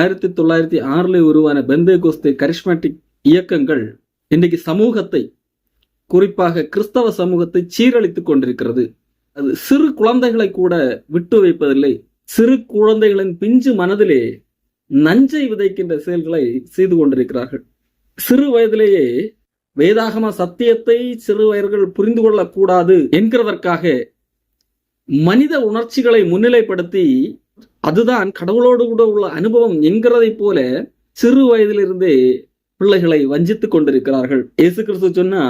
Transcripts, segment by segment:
ஆயிரத்தி தொள்ளாயிரத்தி ஆறில் உருவான பெந்தே கோஸ்தே கரிஷ்மேட்டிக் இயக்கங்கள் இன்றைக்கு சமூகத்தை குறிப்பாக கிறிஸ்தவ சமூகத்தை சீரழித்து கொண்டிருக்கிறது. அது சிறு குழந்தைகளை கூட விட்டு வைப்பதில்லை. சிறு குழந்தைகளின் பிஞ்சு மனதிலே நஞ்சை விதைக்கின்ற செயல்களை செய்து கொண்டிருக்கிறார்கள். சிறு வயதிலேயே வேதாகம சத்தியத்தை சிறு வயர்கள் புரிந்து கொள்ளக்கூடாது என்கிறதற்காக மனித உணர்ச்சிகளை முன்னிலைப்படுத்தி அதுதான் கடவுளோடு கூட உள்ள அனுபவம் என்கிறதை போல சிறு வயதிலிருந்தே பிள்ளைகளை வஞ்சித்துக் கொண்டிருக்கிறார்கள். இயேசு கிறிஸ்து சொன்னா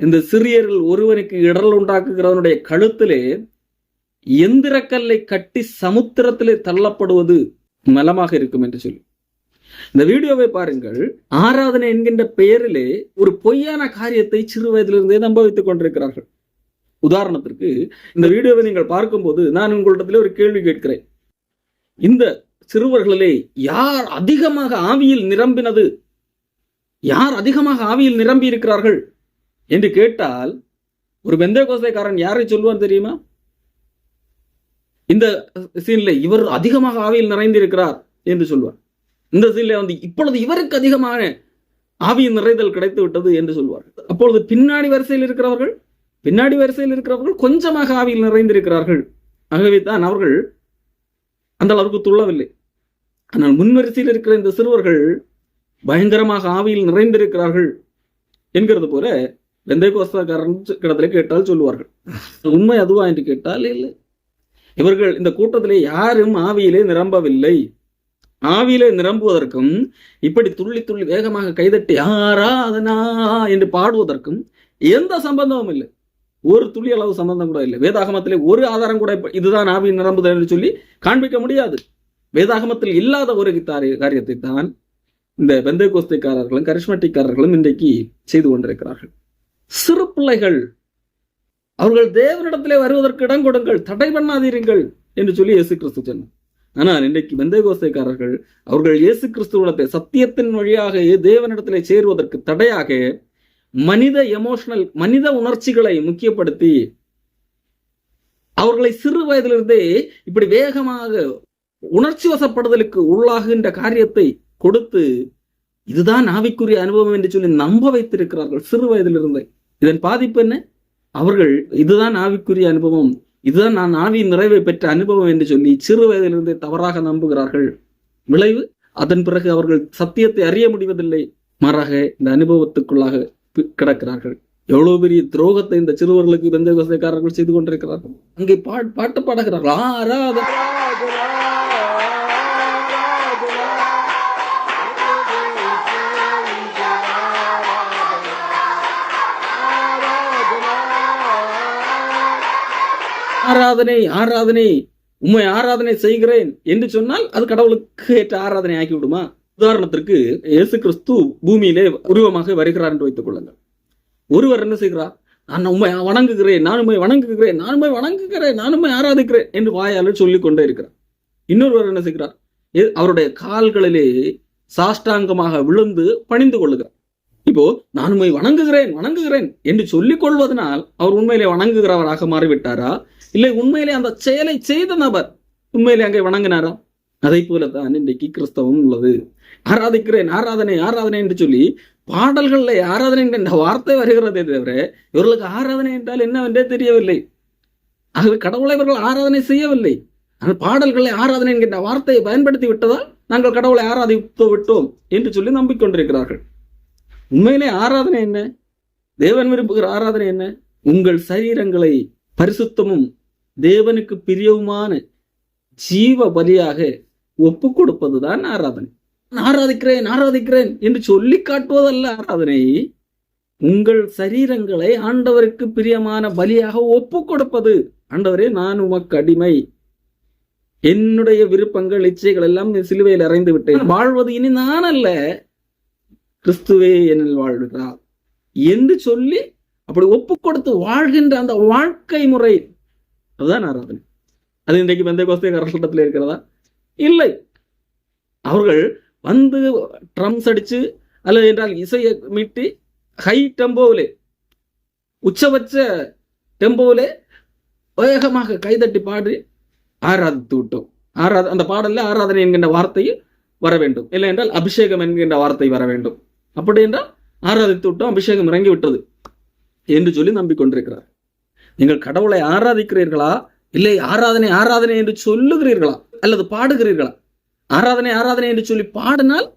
இந்த சிறியர்கள் ஒருவனுக்கு இடரல் உண்டாக்குகிறவனுடைய கழுத்திலே எந்திரக்கல்லை கட்டி சமுத்திரத்திலே தள்ளப்படுவது நலமாக இருக்கும் என்று சொல்லி. இந்த வீடியோவை பாருங்கள். ஆராதனை என்கின்ற பெயரிலே ஒரு பொய்யான காரியத்தை சிறு வயதிலிருந்தே நம்ப வைத்துக் கொண்டிருக்கிறார்கள். உதாரணத்திற்கு இந்த வீடியோவை நீங்கள் பார்க்கும்போது நான் உங்களிடத்திலே ஒரு கேள்வி கேட்கிறேன். இந்த சிறுவர்களிலே யார் அதிகமாக ஆவியில் நிரம்பினது? யார் அதிகமாக ஆவியில் நிரம்பி இருக்கிறார்கள் என்று கேட்டால் ஒரு வெந்தய கோசைக்காரன் யாரை சொல்லுவான் தெரியுமா? இந்த சீன்ல இவர் அதிகமாக ஆவியில் நிறைந்திருக்கிறார் என்று சொல்வார். இந்த சீன்ல வந்து இப்பொழுது இவருக்கு அதிகமான ஆவியின் நிறைதல் கிடைத்து விட்டது என்று சொல்வார் அப்பொழுது பின்னாடி வரிசையில் இருக்கிறவர்கள் பின்னாடி வரிசையில் இருக்கிறவர்கள் கொஞ்சமாக ஆவியில் நிறைந்திருக்கிறார்கள். ஆகவே தான் அவர்கள் அந்த அளவுக்கு துள்ளவில்லை. ஆனால் முன்வரிசையில் இருக்கிற இந்த சிறுவர்கள் பயங்கரமாக ஆவியில் நிறைந்திருக்கிறார்கள் என்கிறது போல வெந்தய கோஸ்தாக்காரன் கிடத்துல கேட்டால் சொல்லுவார்கள். உண்மை அதுவா என்று கேட்டால் இல்லை. இவர்கள் இந்த கூட்டத்திலே யாரும் ஆவியிலே நிரம்பவில்லை. ஆவியிலே நிரம்புவதற்கும் இப்படி துள்ளி துள்ளி வேகமாக கைதட்டி ஆராதனா என்று பாடுவதற்கும் எந்த சம்பந்தமும் இல்லை. ஒரு துளி அளவு சம்பந்தம் கூட இல்லை. வேதாகமத்திலே ஒரு ஆதாரம் கூட இதுதான் ஆவி நிரம்புதல் என்று சொல்லி காண்பிக்க முடியாது. வேதாகமத்தில் இல்லாத ஒரு காரியத்தை தான் இந்த பெந்தை கோஸ்தைக்காரர்களும் கரிஷ்மட்டிக்காரர்களும் இன்றைக்கு செய்து கொண்டிருக்கிறார்கள். சிறு பிள்ளைகள் அவர்கள் தேவனிடத்திலே வருவதற்கு இடம் கொடுங்கள் தடை பண்ணாதீருங்கள் என்று சொல்லி இயேசு கிறிஸ்து சொன்னார். ஆனால் இன்றைக்கு வெந்த கோஸ்தைக்காரர்கள் அவர்கள் இயேசு கிறிஸ்துவத்தை சத்தியத்தின் வழியாக தேவனிடத்திலே சேருவதற்கு தடையாக மனித எமோஷனல் மனித உணர்ச்சிகளை முக்கியப்படுத்தி அவர்களை சிறு வயதிலிருந்தே இப்படி வேகமாக உணர்ச்சி வசப்படுதலுக்கு உள்ளாகின்ற காரியத்தை கொடுத்து இதுதான் ஆவிக்குரிய அனுபவம் என்று சொல்லி நம்ப வைத்திருக்கிறார்கள் சிறு வயதிலிருந்தே. இதன் பாதிப்பு என்ன? அவர்கள் இதுதான் ஆவிக்குரிய அனுபவம் இதுதான் நான் ஆவி நிறைவை பெற்ற அனுபவம் என்று சொல்லி சிறு வயதிலிருந்தே தவறாக நம்புகிறார்கள். விளைவு? அதன் பிறகு அவர்கள் சத்தியத்தை அறிய முடிவதில்லை. மாறாக இந்த அனுபவத்துக்குள்ளாக கிடக்கிறார்கள். எவ்வளவு பெரிய துரோகத்தை இந்த சிறுவர்களுக்கு பெந்த விவசாயக்காரர்கள் செய்து கொண்டிருக்கிறார்கள். அங்கே பாட் பாட்டு பாடுகிறார்கள். ஆராத ஆராதனை ஆராதனை. உண்மை ஆராதனை செய்கிறேன் என்று சொன்னால் அது கடவுளுக்கு ஏற்ற ஆராதனை ஆக்கி விடுமா உதாரணத்திற்கு இயேசு கிறிஸ்து பூமியிலே உருவமாக வருகிறார் என்று வைத்துக் கொள்ளுங்கள். ஒருவர் என்ன செய்கிறார்? நான் உண்மை வணங்குகிறேன் நான் உண்மை வணங்குகிறேன் நான் உண்மை வணங்குகிறேன் நான் உண்மை ஆராதிக்கிறேன் என்று வாயாளர் சொல்லிக் கொண்டே இருக்கிறார். இன்னொருவர் என்ன செய்கிறார்? எ- அவருடைய கால்களிலே சாஷ்டாங்கமாக விழுந்து பணிந்து கொள்ளுகிறார். இப்போ நான் உண்மை வணங்குகிறேன் வணங்குகிறேன் என்று சொல்லிக் கொள்வதனால் அவர் உண்மையிலே வணங்குகிறவராக மாறிவிட்டாரா? இல்லை உண்மையிலே அந்த செயலை செய்த நபர் உண்மையிலே அங்கே வணங்கினாரா? அதை போலத்தான் இன்றைக்கு கிறிஸ்தவம் உள்ளது. ஆராதிக்கிறேன் ஆராதனை ஆராதனை என்று சொல்லி பாடல்கள்ல ஆராதனை என்ற வார்த்தை வருகிறதே தவிர இவர்களுக்கு ஆராதனை என்றால் என்னவென்றே தெரியவில்லை. ஆகவே கடவுளை இவர்கள் ஆராதனை செய்யவில்லை. ஆனால் பாடல்களை ஆராதனை என்கின்ற வார்த்தையை பயன்படுத்தி விட்டதால் நாங்கள் கடவுளை ஆராதித்து விட்டோம் என்று சொல்லி நம்பிக்கொண்டிருக்கிறார்கள். உண்மையிலே ஆராதனை என்ன? தேவன் விரும்புகிற ஆராதனை என்ன? உங்கள் சரீரங்களை பரிசுத்தமும் தேவனுக்கு பிரியவுமான ஜீவ பலியாக ஒப்பு கொடுப்பதுதான் ஆராதனை ஆராதிக்கிறேன் ஆராதிக்கிறேன் என்று சொல்லி காட்டுவதல்ல ஆராதனை. உங்கள் சரீரங்களை ஆண்டவருக்கு பிரியமான பலியாக ஒப்பு கொடுப்பது ஆண்டவரே நான் உமக்கு அடிமை. என்னுடைய விருப்பங்கள் இச்சைகள் எல்லாம் சிலுவையில் அறைந்து விட்டேன். வாழ்வது இனி நான் அல்ல. கிறிஸ்துவே என்னில் வாழ்கிறார் என்று சொல்லி அப்படி ஒப்பு கொடுத்து வாழ்கின்ற அந்த வாழ்க்கை முறை. அதுதான் ஆராதனை. அது இன்றைக்கு பெந்தை கோஸ்தே கரசட்டத்தில் இருக்கிறதா? இல்லை. அவர்கள் வந்து ட்ரம்ஸ் அடிச்சு அல்லது என்றால் இசையை மீட்டி ஹை டெம்போவிலே உச்சபட்ச டெம்போவிலே வேகமாக கைதட்டி பாடி ஆராதித்து விட்டோம் ஆராத அந்த பாடல்ல ஆராதனை என்கின்ற வார்த்தையை வர வேண்டும். இல்லை என்றால் அபிஷேகம் என்கின்ற வார்த்தை வர வேண்டும். அப்படி என்றால் ஆராதித்து விட்டோம் அபிஷேகம் இறங்கி விட்டது என்று சொல்லி நம்பிக்கொண்டிருக்கிறார். நீங்கள் கடவுளை ஆராதிக்கிறீர்களா? இல்லை ஆராதனை ஆராதனை என்று சொல்லுகிறீர்களா? அல்லது பாடுகிறீர்களா? ஆராதனை ஆராதனை என்று சொல்லி பாடினால்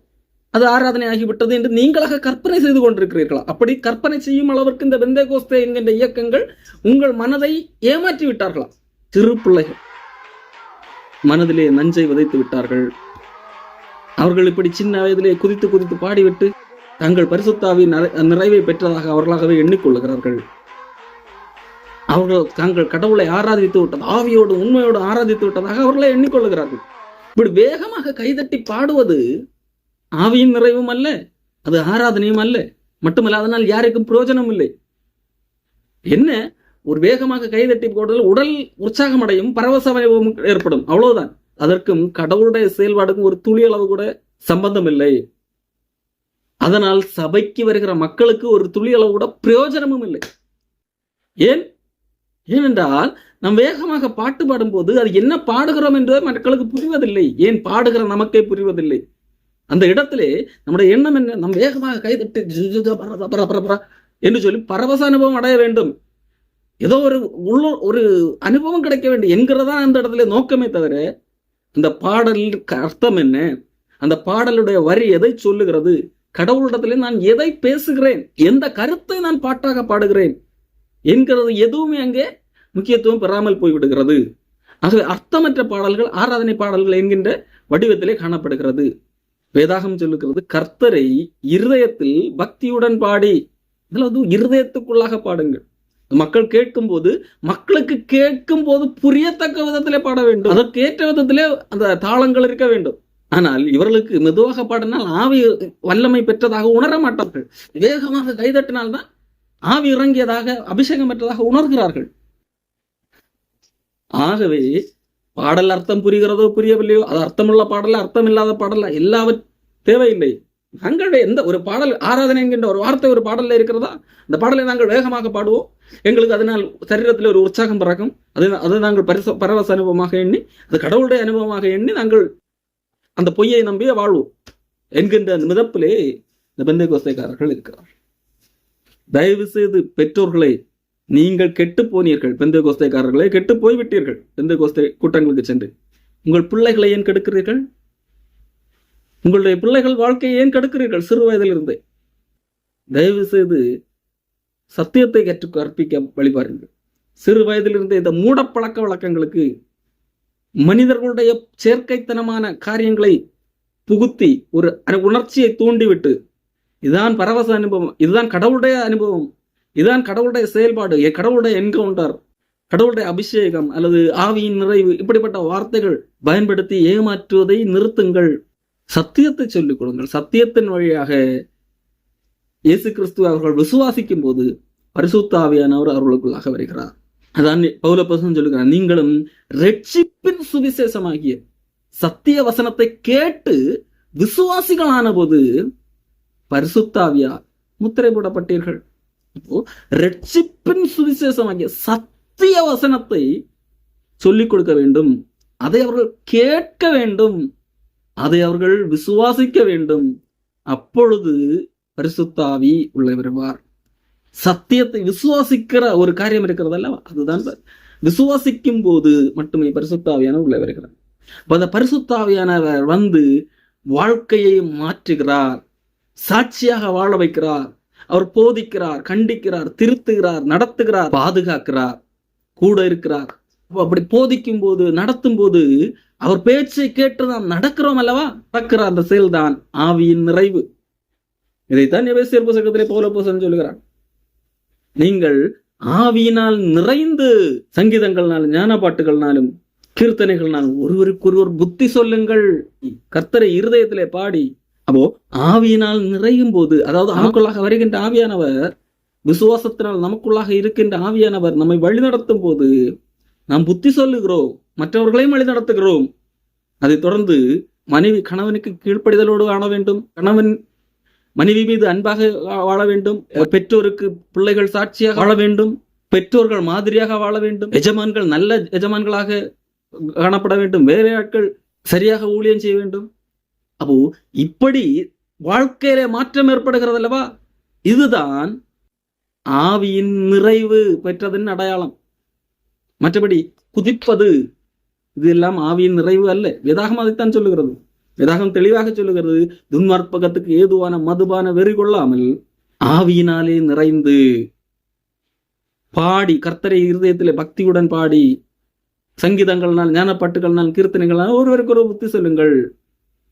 அது ஆராதனை ஆகிவிட்டது என்று நீங்களாக கற்பனை செய்து கொண்டிருக்கிறீர்களா? அப்படி கற்பனை செய்யும் அளவிற்கு இந்த வெந்தய கோஸ்தே என்கின்ற இயக்கங்கள் உங்கள் மனதை ஏமாற்றி விட்டார்களா? சிறு பிள்ளைகள் மனதிலே நஞ்சை விதைத்து விட்டார்கள். அவர்கள் இப்படி சின்ன வயதிலே குதித்து குதித்து பாடிவிட்டு தங்கள் பரிசுத்தாவின் நிறை- நிறைவை பெற்றதாக அவர்களாகவே எண்ணிக்கொள்ளுகிறார்கள். அவர்கள் தாங்கள் கடவுளை ஆராதித்து விட்டது ஆவியோடு உண்மையோடு ஆராதித்து விட்டதாக அவர்களை எண்ணிக்கொள்ளுகிறார்கள். இப்படி வேகமாக கைதட்டி பாடுவது ஆவியின் நிறைவும் அல்ல அது ஆராதனையும் அல்ல மட்டுமல்ல அதனால் யாருக்கும் பிரயோஜனம் இல்லை. என்ன? ஒரு வேகமாக கைதட்டி போடுதல் உடல் உற்சாகம் உற்சாகமடையும் பரவசமயம் ஏற்படும் அவ்வளவுதான். அதற்கும் கடவுளுடைய செயல்பாடுக்கும் ஒரு துளி அளவு கூட சம்பந்தம் இல்லை. அதனால் சபைக்கு வருகிற மக்களுக்கு ஒரு துளி அளவு கூட பிரயோஜனமும் இல்லை. ஏன்? ஏனென்றால் நாம் வேகமாக பாட்டு பாடும்போது அது என்ன பாடுகிறோம் என்று மக்களுக்கு புரிவதில்லை. ஏன் பாடுகிற நமக்கே புரிவதில்லை? அந்த இடத்திலே நம்முடைய எண்ணம் என்ன? நம் வேகமாக கைதட்டு ஜு, பர, என்று சொல்லி பரவச அனுபவம் அடைய வேண்டும். ஏதோ ஒரு உள்ள ஒரு அனுபவம் கிடைக்க வேண்டும் என்கிறதா அந்த இடத்துல நோக்கமே தவிர அந்த பாடலுக்கு அர்த்தம் என்ன? அந்த பாடலுடைய வரி எதை சொல்லுகிறது? கடவுளிடத்திலே நான் எதை பேசுகிறேன்? எந்த கருத்தை நான் பாட்டாக பாடுகிறேன்? என்கிறது எதுவுமே அங்கே முக்கியத்துவம் பெறாமல் போய்விடுகிறது. ஆகவே அர்த்தமற்ற பாடல்கள் ஆராதனை பாடல்கள் என்கின்ற வடிவத்திலே காணப்படுகிறது. வேதாகம் சொல்லுகிறது கர்த்தரை இருதயத்தில் பக்தியுடன் பாடி. இதில் வந்து இருதயத்துக்குள்ளாக பாடுங்கள். மக்கள் கேட்கும் போது மக்களுக்கு கேட்கும் போது புரியத்தக்க விதத்திலே பாட வேண்டும். அதற்கு ஏற்ற விதத்திலே அந்த தாளங்கள் இருக்க வேண்டும். ஆனால் இவர்களுக்கு மெதுவாக பாடினால் ஆவி வல்லமை பெற்றதாக உணர மாட்டார்கள். வேகமாக கைதட்டினால்தான் ஆவி இறங்கியதாக அபிஷேகம் பெற்றதாக உணர்கிறார்கள். ஆகவே பாடல் அர்த்தம் புரிகிறதோ புரியவில்லையோ அது அர்த்தமுள்ள பாடல அர்த்தம் இல்லாத பாடல எல்லாவற்றையும் தேவையில்லை. நாங்கள் எந்த ஒரு பாடல் ஆராதனை என்கின்ற ஒரு வார்த்தை ஒரு பாடல்ல இருக்கிறதா? அந்த பாடலை நாங்கள் வேகமாக பாடுவோம். எங்களுக்கு அதனால் சரீரத்தில் ஒரு உற்சாகம் பிறக்கும். அது அதை நாங்கள் பரிச பரவச அனுபவமாக எண்ணி அது கடவுளுடைய அனுபவமாக எண்ணி நாங்கள் அந்த பொய்யை நம்பியே வாழ்வோம் என்கின்ற அந்த மிதப்பிலே இந்த பெந்தை கோஸ்தைக்காரர்கள் இருக்கிறார் தயவு செய்து பெற்றோர்களை நீங்கள் கெட்டு போனீர்கள் பெந்த கோஸ்தைக்காரர்களே கெட்டு போய்விட்டீர்கள் பெந்த கோஸ்தை கூட்டங்களுக்கு சென்று. உங்கள் பிள்ளைகளை ஏன் கெடுக்கிறீர்கள்? உங்களுடைய பிள்ளைகள் வாழ்க்கையை ஏன் கெடுக்கிறீர்கள் சிறு வயதிலிருந்தே? தயவு செய்து சத்தியத்தை கற்று கற்பிக்க வழிபாருங்கள். சிறு வயதிலிருந்தே இந்த மூடப்பழக்க வழக்கங்களுக்கு மனிதர்களுடைய செயற்கைத்தனமான காரியங்களை புகுத்தி ஒரு உணர்ச்சியை தூண்டிவிட்டு இதுதான் பரவச அனுபவம் இதுதான் கடவுளுடைய அனுபவம். இதுதான் கடவுளுடைய செயல்பாடு. எ- கடவுளுடைய என்கவுண்டர் கடவுளுடைய அபிஷேகம் அல்லது ஆவியின் நிறைவு இப்படிப்பட்ட வார்த்தைகள் பயன்படுத்தி ஏமாற்றுவதை நிறுத்துங்கள். சத்தியத்தை சொல்லிக் கொடுங்கள். சத்தியத்தின் வழியாக இயேசு கிறிஸ்துவ அவர்கள் விசுவாசிக்கும் போது பரிசுத்த ஆவியானவர் அவர்களுக்குள்ளாக வருகிறார். அதான் பௌலப்பசன் சொல்லுகிறார் நீங்களும் ரட்சிப்பின் சுவிசேஷமாகிய சத்திய வசனத்தை கேட்டு விசுவாசிகளான போது பரிசுத்தாவியா முத்திரை போடப்பட்டீர்கள். ரட்சிப்பின் சுவிசேஷமாகிய சத்திய வசனத்தை சொல்லிக் கொடுக்க வேண்டும். அதை அவர்கள் கேட்க வேண்டும். அதை அவர்கள் விசுவாசிக்க வேண்டும். அப்பொழுது பரிசுத்தாவி உள்ளே வருவார் சத்தியத்தை விசுவாசிக்கிற ஒரு காரியம் இருக்கிறது அல்லவா அதுதான் விசுவாசிக்கும் போது மட்டுமே பரிசுத்தாவியான உள்ளே வருகிறார் அப்ப அந்த பரிசுத்தாவியானவர் வந்து வாழ்க்கையை மாற்றுகிறார் சாட்சியாக வாழ வைக்கிறார் அவர் போதிக்கிறார் கண்டிக்கிறார் திருத்துகிறார் நடத்துகிறார் பாதுகாக்கிறார் கூட இருக்கிறார். அப்படி போதிக்கும் போது நடத்தும் போது அவர் பேச்சை கேட்டு நாம் நடக்கிறோம் அல்லவா? நடக்கிற அந்த செயல்தான் ஆவியின் நிறைவு. இதைத்தான் எபேசியர் புத்தகத்திலே பௌலப்போசன் சொல்லுகிறார். நீங்கள் ஆவியினால் நிறைந்து சங்கீதங்கள்னாலும் ஞான பாட்டுகள்னாலும் கீர்த்தனைகள்னாலும் ஒருவருக்கொருவர் புத்தி சொல்லுங்கள். கர்த்தரை இருதயத்திலே பாடி அப்போ ஆவியினால் நிறையும் போது அதாவது நமக்குள்ளாக வருகின்ற ஆவியானவர் விசுவாசத்தினால் நமக்குள்ளாக இருக்கின்ற ஆவியானவர் நம்மை வழிநடத்தும் போது நாம் புத்தி சொல்லுகிறோம் மற்றவர்களையும் வழி நடத்துகிறோம் அதைத் தொடர்ந்து மனைவி கணவனுக்கு கீழ்ப்படிதலோடு காண வேண்டும் கணவன் மனைவி மீது அன்பாக வாழ வேண்டும் பெற்றோருக்கு பிள்ளைகள் சாட்சியாக வாழ வேண்டும் பெற்றோர்கள் மாதிரியாக வாழ வேண்டும் எஜமான்கள் நல்ல எஜமான்களாக காணப்பட வேண்டும் வேலையாட்கள் சரியாக ஊழியம் செய்ய வேண்டும். அப்போ இப்படி வாழ்க்கையில மாற்றம் ஏற்படுகிறது அல்லவா இதுதான் ஆவியின் நிறைவு பெற்றதன் அடையாளம். மற்றபடி குதிப்பது இது எல்லாம் ஆவியின் நிறைவு அல்ல. வேதாகம் அதைத்தான் சொல்லுகிறது. வேதாகம் தெளிவாக சொல்லுகிறது துன்மார்ப்பகத்துக்கு ஏதுவான மதுபான வெறி கொள்ளாமல் ஆவியினாலே நிறைந்து பாடி கர்த்தரை இருதயத்திலே பக்தியுடன் பாடி சங்கீதங்கள்னால் ஞானப்பாட்டுகள்னால் கீர்த்தனைகள்னால் ஒருவருக்கு ஒரு புத்தி சொல்லுங்கள்.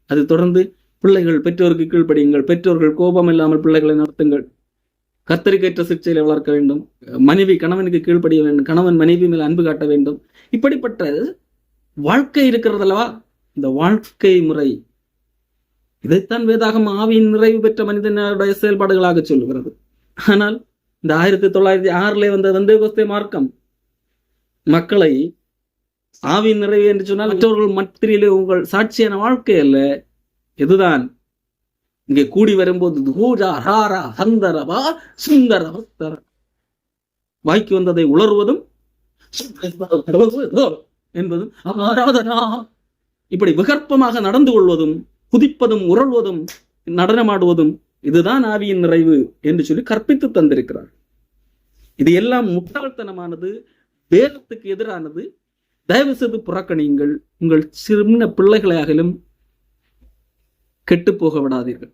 அது தொடர்ந்து பிள்ளைகள் பெற்றோருக்கு கீழ்ப்படியுங்கள். பெற்றோர்கள் கோபம் இல்லாமல் பிள்ளைகளை நடத்துங்கள். கத்தரிக்கேற்ற சிகிச்சையில வளர்க்க வேண்டும். மனைவி கணவனுக்கு கீழ்ப்படிய வேண்டும். கணவன் மனைவி மேல் அன்பு காட்ட வேண்டும். இப்படிப்பட்ட வாழ்க்கை இருக்கிறது அல்லவா? இந்த வாழ்க்கை முறை. இதைத்தான் வேதாகம் ஆவியின் நிறைவு பெற்ற மனிதனுடைய செயல்பாடுகளாக சொல்லுகிறது. ஆனால் இந்த ஆயிரத்தி தொள்ளாயிரத்தி ஆறுல வந்த வந்தே மார்க்கம் மக்களை ஆவி நிறைவு என்று சொன்னால் மற்றவர்கள் மத்தியிலே உங்கள் சாட்சியான வாழ்க்கை அல்ல. இதுதான் இங்கே கூடி வரும்போது தூஜா சந்தரவா சுந்தர வாய்க்கு வந்ததை உணர்வதும் என்பதும் ஆராதனா இப்படி விகற்பமாக நடந்து கொள்வதும் குதிப்பதும் உருள்வதும் நடனமாடுவதும் இதுதான் ஆவியின் நிறைவு என்று சொல்லி கற்பித்து தந்திருக்கிறார். இது எல்லாம் முட்டாள்தனமானது வேதத்துக்கு எதிரானது தயவு செய்து புறக்கணியுங்கள். உங்கள் சின்ன பிள்ளைகளையாகலும் கெட்டு போக விடாதீர்கள்.